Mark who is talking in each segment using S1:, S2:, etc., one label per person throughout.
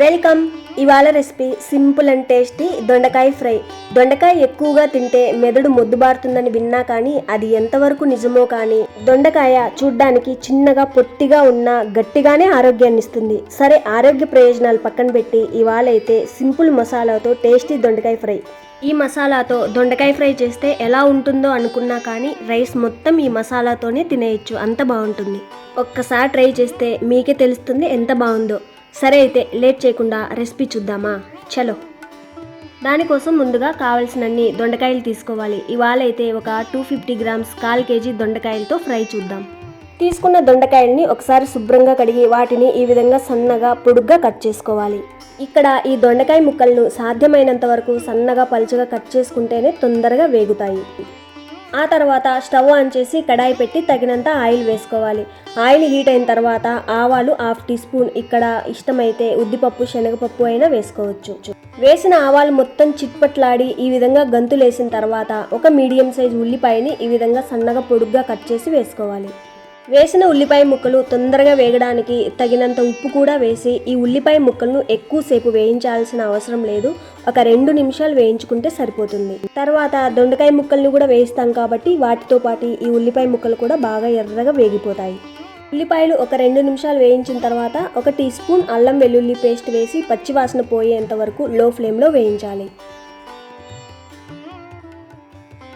S1: Welcome. ఇవాళ recipe simple and tasty దొండకాయ fry. దొండకాయ ఎక్కువగా తింటే మెదడు మొద్దుబారుతుందని విన్నా కానీ అది ఎంతవరకు నిజమో కానీ దొండకాయ చూడ్డానికి చిన్నగా పొట్టిగా ఉన్న గట్టిగానే ఆరోగ్యాన్ని ఇస్తుంది. సరే ఆరోగ్య ప్రయోజనాలు పక్కన పెట్టి ఇవాళ అయితే సింపుల్ మసాలాతో టేస్టీ దొండకాయ ఫ్రై. ఈ మసాలాతో దొండకాయ ఫ్రై చేస్తే ఎలా ఉంటుందో అనుకున్నా కానీ రైస్ మొత్తం ఈ మసాలాతోనే తినేయచ్చు. అంత బాగుంటుంది. ఒక్కసారి ట్రై చేస్తే మీకే తెలుస్తుంది ఎంత బాగుందో. సరే అయితే లేట్ చేయకుండా రెసిపీ చూద్దామా? చలో. దానికోసం ముందుగా కావలసినన్ని దొండకాయలు తీసుకోవాలి. ఇవాళ అయితే ఒక టూ ఫిఫ్టీ గ్రామ్స్ కాల్ కేజీ దొండకాయలతో ఫ్రై చూద్దాం. తీసుకున్న దొండకాయల్ని ఒకసారి శుభ్రంగా కడిగి వాటిని ఈ విధంగా సన్నగా పొడుగ్గా కట్ చేసుకోవాలి. ఇక్కడ ఈ దొండకాయ ముక్కలను సాధ్యమైనంత వరకు సన్నగా పలుచగా కట్ చేసుకుంటేనే తొందరగా వేగుతాయి. ఆ తర్వాత స్టవ్ ఆన్ చేసి కడాయి పెట్టి తగినంత ఆయిల్ వేసుకోవాలి. ఆయిల్ హీట్ అయిన తర్వాత ఆవాలు హాఫ్ టీ స్పూన్ ఇక్కడ ఇష్టమైతే ఉద్దిపప్పు శనగపప్పు అయినా వేసుకోవచ్చు. వేసిన ఆవాలు మొత్తం చిట్పట్లాడి ఈ విధంగా గంతులేసిన తర్వాత ఒక మీడియం సైజ్ ఉల్లిపాయని ఈ విధంగా సన్నగా పొడుగ్గా కట్ చేసి వేసుకోవాలి. వేసిన ఉల్లిపాయ ముక్కలు తొందరగా వేగడానికి తగినంత ఉప్పు కూడా వేసి ఈ ఉల్లిపాయ ముక్కలను ఎక్కువసేపు వేయించాల్సిన అవసరం లేదు. ఒక రెండు నిమిషాలు వేయించుకుంటే సరిపోతుంది. తర్వాత దొండకాయ ముక్కల్ని కూడా వేస్తాం కాబట్టి వాటితో పాటు ఈ ఉల్లిపాయ ముక్కలు కూడా బాగా ఎర్రగా వేగిపోతాయి. ఉల్లిపాయలు ఒక రెండు నిమిషాలు వేయించిన తర్వాత ఒక టీ స్పూన్ అల్లం వెల్లుల్లి పేస్ట్ వేసి పచ్చివాసన పోయేంత వరకు లో ఫ్లేమ్లో వేయించాలి.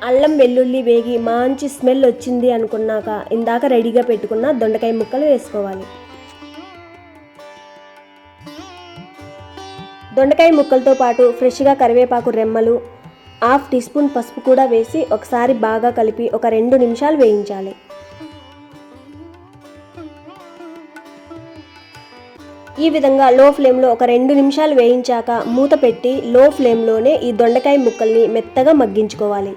S1: అల్లం వెల్లుల్లి వేగి మంచి స్మెల్ వచ్చింది అనుకున్నాక ఇందాక రెడీగా పెట్టుకున్న దొండకాయ ముక్కలు వేసుకోవాలి. దొండకాయ ముక్కలతో పాటు ఫ్రెష్గా కరివేపాకు రెమ్మలు హాఫ్ టీ స్పూన్ పసుపు కూడా వేసి ఒకసారి బాగా కలిపి ఒక రెండు నిమిషాలు వేయించాలి. ఈ విధంగా లో ఫ్లేమ్లో ఒక రెండు నిమిషాలు వేయించాక మూత పెట్టి లో ఫ్లేమ్లోనే ఈ దొండకాయ ముక్కల్ని మెత్తగా మగ్గించుకోవాలి.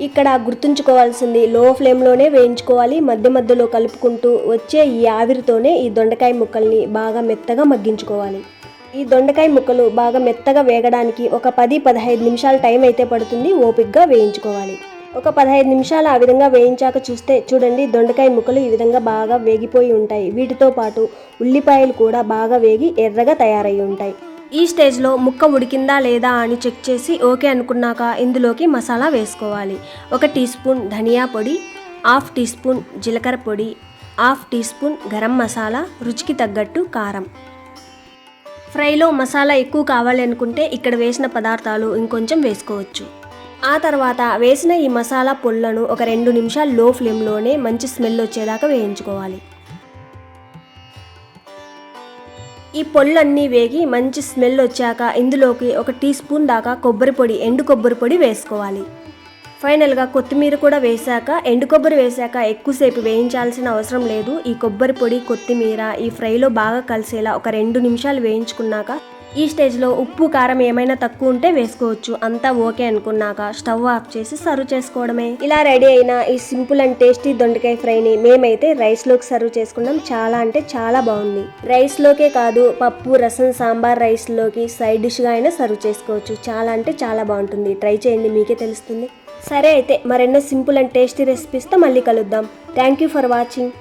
S1: ఇక్కడ గుర్తుంచుకోవాల్సింది లో ఫ్లేమ్లోనే వేయించుకోవాలి. మధ్య మధ్యలో కలుపుకుంటూ వచ్చే ఈ ఆవిరితోనే ఈ దొండకాయ ముక్కల్ని బాగా మెత్తగా మగ్గించుకోవాలి. ఈ దొండకాయ ముక్కలు బాగా మెత్తగా వేగడానికి ఒక పది పదహైదు నిమిషాల టైం అయితే పడుతుంది ఓపిక్గా వేయించుకోవాలి. ఒక పదహైదు నిమిషాలు ఆ విధంగా వేయించాక చూస్తే చూడండి దొండకాయ ముక్కలు ఈ విధంగా బాగా వేగిపోయి ఉంటాయి. వీటితో పాటు ఉల్లిపాయలు కూడా బాగా వేగి ఎర్రగా తయారై ఉంటాయి. ఈ స్టేజ్లో ముక్క ఉడికిందా లేదా అని చెక్ చేసి ఓకే అనుకున్నాక ఇందులోకి మసాలా వేసుకోవాలి. ఒక టీ స్పూన్ ధనియా పొడి హాఫ్ టీ స్పూన్ జీలకర్ర పొడి half teaspoon garam masala రుచికి తగ్గట్టు కారం. ఫ్రైలో మసాలా ఎక్కువ కావాలి అనుకుంటే ఇక్కడ వేసిన పదార్థాలు ఇంకొంచెం వేసుకోవచ్చు. ఆ తర్వాత వేసిన ఈ మసాలా పొళ్ళను ఒక రెండు నిమిషాలు లో ఫ్లేమ్లోనే మంచి స్మెల్ వచ్చేదాకా వేయించుకోవాలి. ఈ పొళ్ళన్నీ వేగి మంచి స్మెల్ వచ్చాక ఇందులోకి ఒక టీ స్పూన్ దాకా కొబ్బరి పొడి ఎండు కొబ్బరి పొడి వేసుకోవాలి. ఫైనల్గా కొత్తిమీర కూడా వేశాక ఎండు కొబ్బరి వేశాక ఎక్కువసేపు వేయించాల్సిన అవసరం లేదు. ఈ కొబ్బరి పొడి కొత్తిమీర ఈ ఫ్రైలో బాగా కలిసేలా ఒక రెండు నిమిషాలు వేయించుకున్నాక ఈ స్టేజ్లో ఉప్పు కారం ఏమైనా తక్కువ ఉంటే వేసుకోవచ్చు. అంతా ఓకే అనుకున్నాక స్టవ్ ఆఫ్ చేసి సర్వ్ చేసుకోవడమే. ఇలా రెడీ అయిన ఈ సింపుల్ అండ్ టేస్టీ దొండకాయ ఫ్రైని మేమైతే రైస్లోకి సర్వ్ చేసుకున్నాం. చాలా అంటే చాలా బాగుంది. రైస్లోకే కాదు పప్పు రసం సాంబార్ రైస్లోకి సైడ్ డిష్గా అయినా సర్వ్ చేసుకోవచ్చు. చాలా అంటే చాలా బాగుంటుంది. ట్రై చేయండి మీకే తెలుస్తుంది. సరే అయితే మరెన్నో సింపుల్ అండ్ టేస్టీ రెసిపీస్తో మళ్ళీ కలుద్దాం. Thank you for watching.